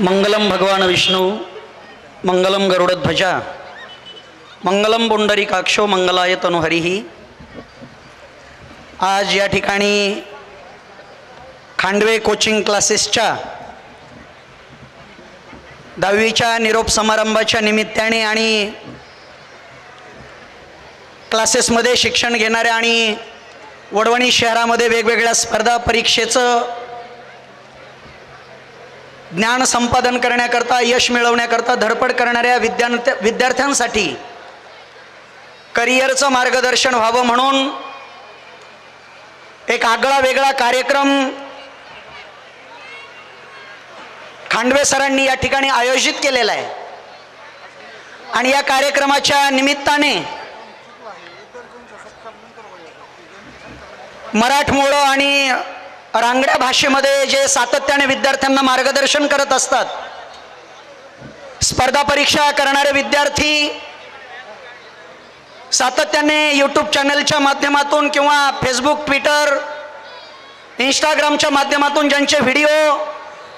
मंगलम भगवान विष्णू मंगलम गरुडध्वजा मंगलम पुंडरीकाक्षो मंगलाय तनुहरिही आज या ठिकाणी खांडवे कोचिंग क्लासेसच्या दहावीच्या निरोप समारंभाच्या निमित्ताने आणि क्लासेसमध्ये शिक्षण घेणाऱ्या आणि वडवणी शहरामध्ये वेगवेगळ्या स्पर्धा परीक्षेचं ज्ञान संपादन करण्याकरता यश मिळवण्याकरता धडपड करणाऱ्या विद्यार्थ्या विद्यार्थ्यांसाठी करिअरचं मार्गदर्शन व्हावं म्हणून एक आगळा वेगळा कार्यक्रम खांडवे सरांनी या ठिकाणी आयोजित केलेला आहे. आणि या कार्यक्रमाच्या निमित्ताने मराठमोळं आणि रांगड्या भाषेमध्ये जे सातत्याने विद्यार्थ्यांना मार्गदर्शन करत असतात स्पर्धा परीक्षा करणारे विद्यार्थी सातत्याने यूट्यूब चॅनलच्या माध्यमातून किंवा फेसबुक ट्विटर इंस्टाग्रामच्या माध्यमातून ज्यांचे व्हिडिओ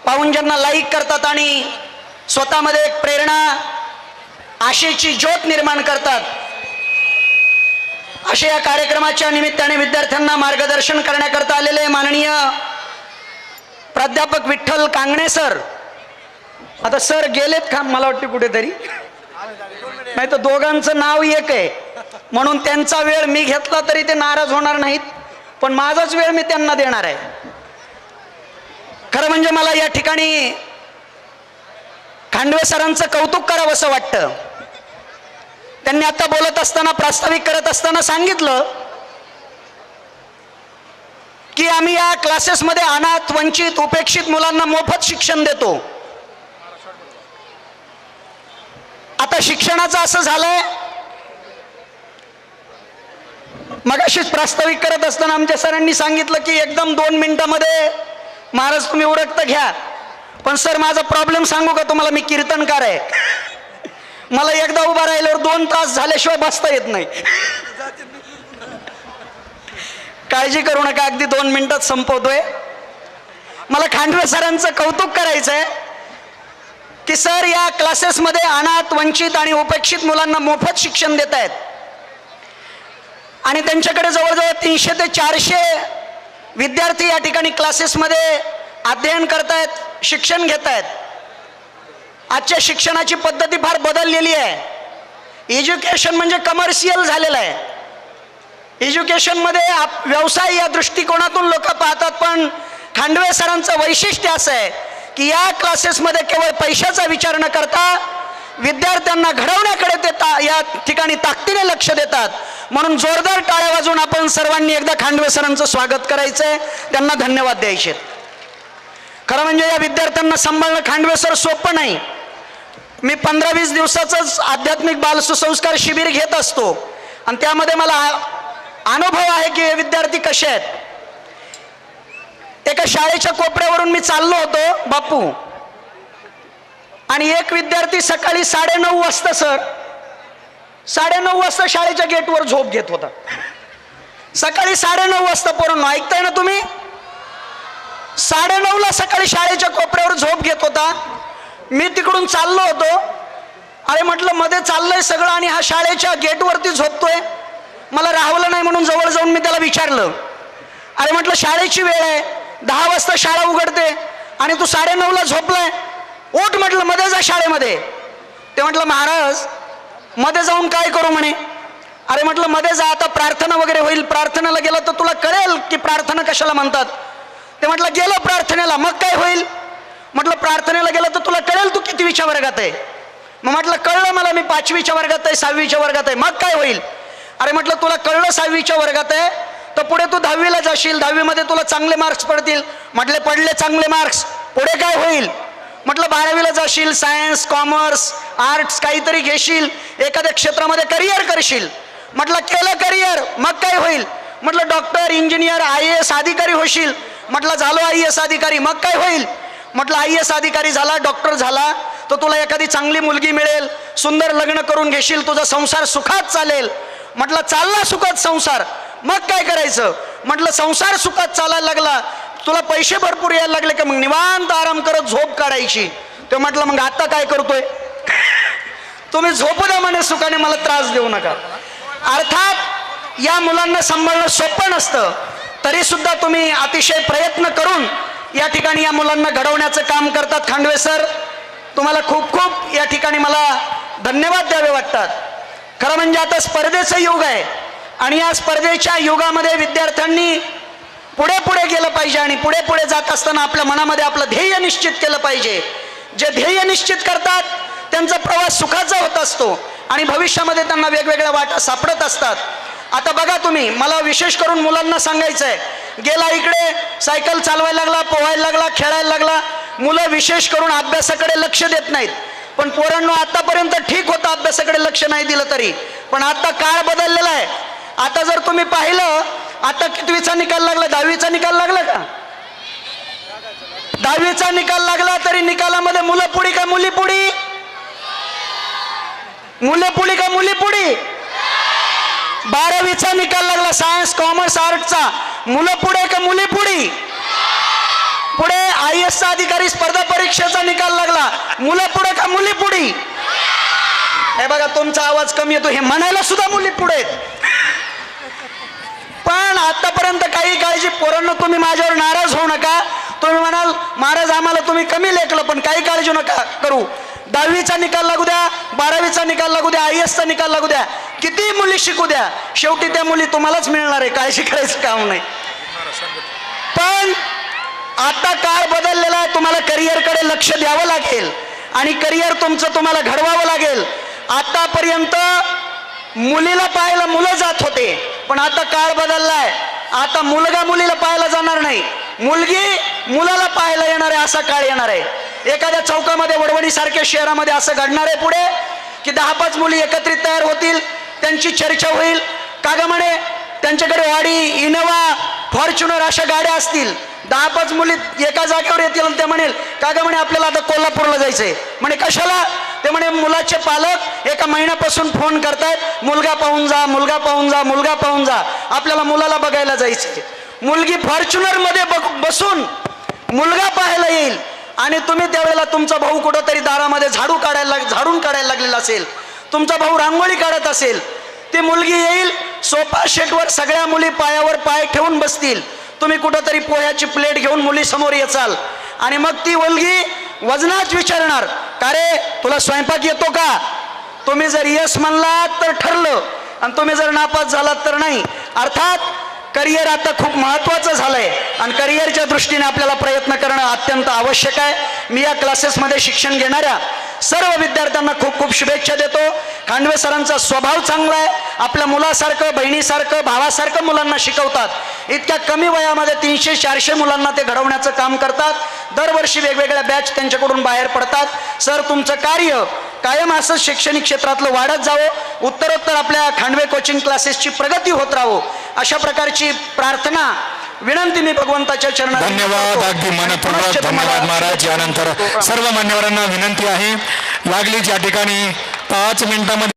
पाहून ज्यांना लाईक करतात आणि स्वतःमध्ये एक प्रेरणा आशेची ज्योत निर्माण करतात अशा या कार्यक्रमाच्या निमित्ताने विद्यार्थ्यांना मार्गदर्शन करण्याकरता आलेले माननीय प्राध्यापक विठ्ठल कांगणे सर. आता सर गेलेत का मला वाटते कुठेतरी? नाही तर दोघांचं नाव एक आहे. म्हणून त्यांचा वेळ मी घेतला तरी ते नाराज होणार नाहीत. पण माझाच वेळ मी त्यांना देणार आहे. खरं म्हणजे मला या ठिकाणी खांडवे सरांचं कौतुक करावं असं वाटतं. त्यांनी आता बोलत असताना प्रास्ताविक करत असताना सांगितलं की आम्ही या क्लासेसमध्ये अनाथ वंचित उपेक्षित मुलांना मोफत शिक्षण देतो. आता शिक्षणाचं असं झालंय. मगाशीच प्रास्ताविक करत असताना आमच्या सरांनी सांगितलं की एकदम दोन मिनिटामध्ये महाराज तुम्ही उरकत घ्या. पण सर माझा प्रॉब्लेम सांगू का तुम्हाला? मी कीर्तनकार आहे. मला एकदा उभा राहिल्यावर दोन तास झाल्याशिवाय बसता येत नाही. काळजी करू नका अगदी दोन मिनिटात संपवतोय. मला खांडवे सरांचं कौतुक करायचं आहे की सर या क्लासेसमध्ये अनाथ वंचित आणि उपेक्षित मुलांना मोफत शिक्षण देत आहेत. आणि त्यांच्याकडे जवळजवळ तीनशे ते चारशे विद्यार्थी या ठिकाणी क्लासेसमध्ये अध्ययन करतायत शिक्षण घेत आहेत आजच्या शिक्षणाची पद्धती फार बदललेली आहे. एज्युकेशन म्हणजे कमर्शियल झालेलं आहे. एज्युकेशनमध्ये आप व्यवसाय या दृष्टिकोनातून लोक पाहतात पण खांडवे सरांचं वैशिष्ट्य असं आहे की या क्लासेसमध्ये केवळ पैशाचा विचार न करता विद्यार्थ्यांना घडवण्याकडे ते ता या ठिकाणी ताकदीने लक्ष देतात. म्हणून जोरदार टाळ्या वाजून आपण सर्वांनी एकदा खांडवे सरांचं स्वागत करायचं आहे त्यांना धन्यवाद द्यायचे खरं म्हणजे या विद्यार्थ्यांना सांभाळणं खांडवे सर सोपं नाही. मी पंधरा वीस दिवसाचंच आध्यात्मिक बाल सुसंस्कार शिबिर घेत असतो. आणि त्यामध्ये मला अनुभव आहे की हे विद्यार्थी कसे आहेत. एका शाळेच्या कोपऱ्यावरून मी चाललो होतो बापू. आणि एक विद्यार्थी सकाळी साडेनऊ वाजता सर साडेनऊ वाजता शाळेच्या गेटवर झोप घेत होता. सकाळी साडेनऊ वाजता पोरांनो ऐकताय ना तुम्ही? साडेनऊला सकाळी शाळेच्या कोपऱ्यावर झोप घेत होता. मी तिकडून चाललो होतो. अरे म्हटलं मध्ये चाललंय सगळं आणि हा शाळेच्या गेटवरती झोपतोय. मला राहवलं नाही म्हणून जवळ जाऊन मी त्याला विचारलं. अरे म्हटलं शाळेची वेळ आहे. दहा वाजता शाळा उघडते. आणि तू साडेनऊला झोपलाय. ओट म्हटलं मध्ये जा शाळेमध्ये. ते म्हटलं महाराजमध्ये जाऊन काय करू म्हणे? अरे म्हटलं मध्ये जा आता प्रार्थना वगैरे होईल. प्रार्थनेला गेलं तर तुला कळेल की प्रार्थना कशाला म्हणतात. ते म्हटलं गेलं प्रार्थनेला. मग काय होईल? म्हटलं प्रार्थनेला गेलं तर तुला कळेल तू कितवीच्या वर्गात आहे. मग म्हटलं कळलं मला मी पाचवीच्या वर्गात आहे सहावीच्या वर्गात आहे. मग काय होईल? अरे म्हटलं तुला कळलं सहावीच्या वर्गात आहे तर पुढे तू दहावीला जाशील दहावीमध्ये तुला चांगले मार्क्स पडतील. म्हटले पडले चांगले मार्क्स पुढे काय होईल? म्हटलं बारावीला जाशील सायन्स कॉमर्स आर्ट्स काहीतरी घेशील एखाद्या क्षेत्रामध्ये करिअर करशील. म्हटलं केलं करिअर मग काय होईल? म्हटलं डॉक्टर इंजिनियर आय एस अधिकारी होशील. म्हटलं झालो आय एस अधिकारी. मग काय होईल? म्हटलं आय एस अधिकारी झाला डॉक्टर झाला तर तुला एखादी चांगली मुलगी मिळेल सुंदर लग्न करून घेशील तुझा संसार सुखात चालेल. म्हटलं चालला सुखात संसार. मग काय करायचं? म्हटलं संसार सुखात चालायला लागला तुला पैसे भरपूर यायला लागले का मग निवांत आराम करत झोप काढायची? ते म्हटलं मग आता काय करतोय? तुम्ही झोपू द्या म्हणे सुखाने मला त्रास देऊ नका. अर्थात या मुलांना सांभाळणं सोपं नसतं. तरी सुद्धा तुम्ही अतिशय प्रयत्न करून या ठिकाणी या मुलांना घडवण्याचं काम करतात खांडवे सर. तुम्हाला खूप खूप या ठिकाणी मला धन्यवाद द्यावे वाटतात. खरं म्हणजे आता स्पर्धेचं युग आहे आणि या स्पर्धेच्या युगामध्ये विद्यार्थ्यांनी पुढे पुढे गेलं पाहिजे आणि पुढे पुढे जात असताना आपल्या मनामध्ये आपलं ध्येय निश्चित केलं पाहिजे. जे ध्येय निश्चित करतात त्यांचा प्रवास सुखाचा होत असतो आणि भविष्यामध्ये त्यांना वेगवेगळ्या वाटा सापडत असतात. आता बघा तुम्ही मला विशेष करून मुलांना सांगायचं आहे गेला इकडे सायकल चालवायला लागला पोहायला लागला खेळायला लागला. मुलं विशेष करून अभ्यासाकडे लक्ष देत नाहीत. पण पोरांनो आतापर्यंत ठीक होतं अभ्यासाकडे लक्ष नाही दिलं तरी. पण आता काळ बदललेला आहे. आता जर तुम्ही पाहिलं आता कितवीचा निकाल लागला? दहावीचा निकाल लागला का? दहावीचा निकाल लागला तरी निकालामध्ये मुलं पुढी का मुली पुढी? मुलं पुढी का मुली पुढी? बारावीचा निकाल लागला सायन्स कॉमर्स आर्टचा. मुलं पुढे का मुली पुढी? पुढे आय एस अधिकारी स्पर्धा परीक्षेचा निकाल लागला. मुलं पुढे का मुली पुढी? हे बघा तुमचा आवाज कमी येतो. हे म्हणायला सुद्धा मुली पुढे पण आतापर्यंत काही काळजी पोरांना तुम्ही माझ्यावर नाराज होऊ नका. तुम्ही म्हणाल महाराज आम्हाला तुम्ही कमी लेखलं पण काही काळजी नका करू. दहावीचा निकाल लागू द्या बारावीचा निकाल लागू द्या आय एसचा निकाल लागू द्या. किती मुली शिकू द्या शेवटी त्या मुली तुम्हालाच मिळणार आहे काय शिकायचं काम नाही. पण आता काळ बदललेला आहे तुम्हाला करिअरकडे लक्ष द्यावं लागेल आणि करिअर तुमचं तुम्हाला घडवावं लागेल. आतापर्यंत मुलीला पाहायला मुलं जात होते पण आता काळ बदललाय. आता मुलगा मुलीला पाहायला जाणार नाही. मुलगी मुलाला पाहायला येणार आहे असा काळ येणार आहे. एखाद्या चौकामध्ये वडवणीसारख्या शहरामध्ये असं घडणार आहे पुढे की दहा पाच मुली एकत्रित तयार होतील त्यांची चर्चा होईल. का ग म्हणे? त्यांच्याकडे वाडी इनोवा फॉर्च्युनर अशा गाड्या असतील. दहा पाच मुली एका जागेवर येतील आणि ते म्हणेल का ग म्हणे आपल्याला आता कोल्हापूरला जायचंय. म्हणे कशाला? ते म्हणे मुलाचे पालक एका महिन्यापासून फोन करतायत मुलगा पाहून जा मुलगा पाहून जा मुलगा पाहून जा. आपल्याला मुलाला बघायला जायचंय. मुलगी फॉर्च्युनरमध्ये बघ- बसून मुलगा पाहायला येईल. आणि तुम्ही त्यावेळेला तुमचा भाऊ कुठंतरी दारामध्ये झाडू काढायला लाग- झाडून काढायला लागलेला असेल. तुमचा भाऊ रांगोळी काढत असेल ती मुलगी येईल सोफा शेटवर सगळ्या मुली पायावर पाय ठेवून बसतील. तुम्ही कुठंतरी पोह्याची प्लेट घेऊन मुली समोर येचाल. आणि मग ती मुलगी वजनाच विचारणार का रे तुला स्वयंपाक येतो का? तुम्ही जर यस म्हणलात तर ठरलं. आणि तुम्ही जर नापास झालात तर नाही. अर्थात करिअर आता खूप महत्त्वाचं झालंय. आणि करिअरच्या दृष्टीने आपल्याला प्रयत्न करणं अत्यंत आवश्यक आहे. मी या क्लासेसमध्ये शिक्षण घेणाऱ्या सर्व विद्यार्थ्यांना खूप खूप शुभेच्छा देतो. खांडवे सरांचा स्वभाव चांगला आहे. आपल्या मुलासारखं बहिणीसारखं भावासारखं मुलांना शिकवतात. इतक्या कमी वयामध्ये तीनशे चारशे मुलांना ते घडवण्याचं काम करतात. दरवर्षी वेगवेगळ्या बॅच त्यांच्याकडून बाहेर पडतात. सर तुमचं कार्य कायम असं शैक्षणिक क्षेत्रातलं वाढत जावं. उत्तरोत्तर आपल्या खांडवे कोचिंग क्लासेसची प्रगती होत राहो. अशा प्रकारची प्रार्थना विनंती मी भगवंताच्या चरणात धन्यवाद अगदी मनपूर्वक धन्यवाद महाराज. यानंतर सर्व मान्यवरांना विनंती आहे. लागलीच या ठिकाणी पाच मिनिटांमध्ये